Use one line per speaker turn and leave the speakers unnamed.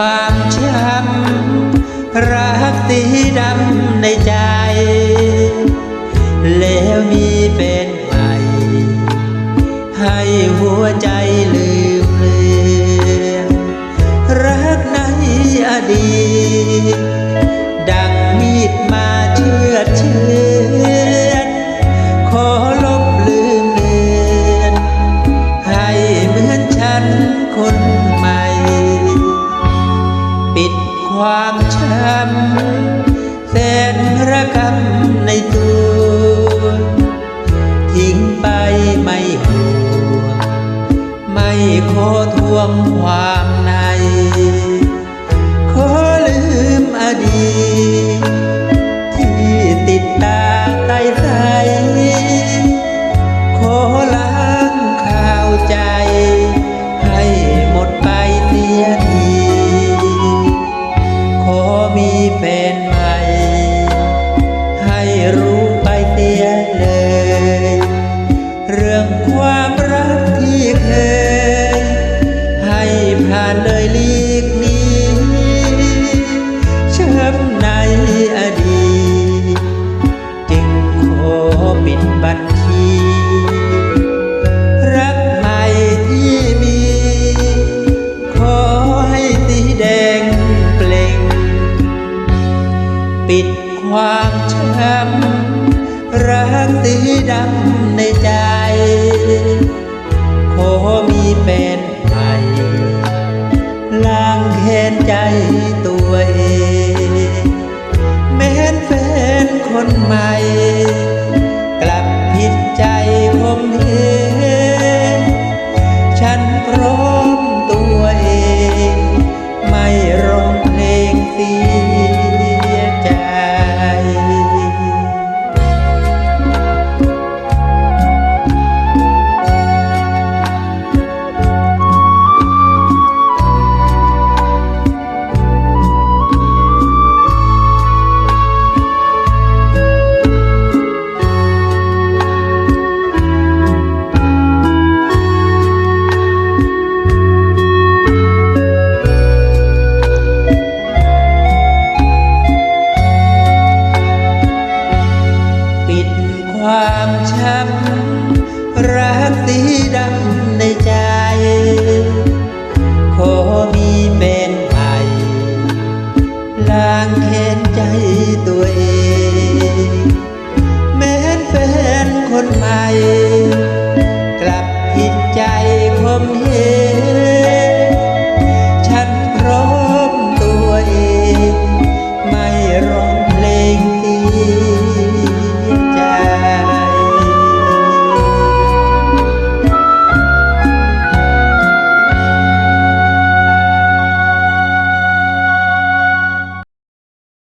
ความช้ำรักสีดำในใจ แล้วมีเป็นใหม่ให้หัวใจ ความช้ำเส้นระกำในตัว ทิ้งไปไม่ห่วงไม่ขอทวงความนาานเลยลีกนี้เชิำในอดีตจึงขอปิดบัญชี รักใหม่ที่มี ขอให้ตีแดงเปล่ง ปิดความช้ำรักสีดำในใจ ขอมีเป็น ความช้ำรักสีดำ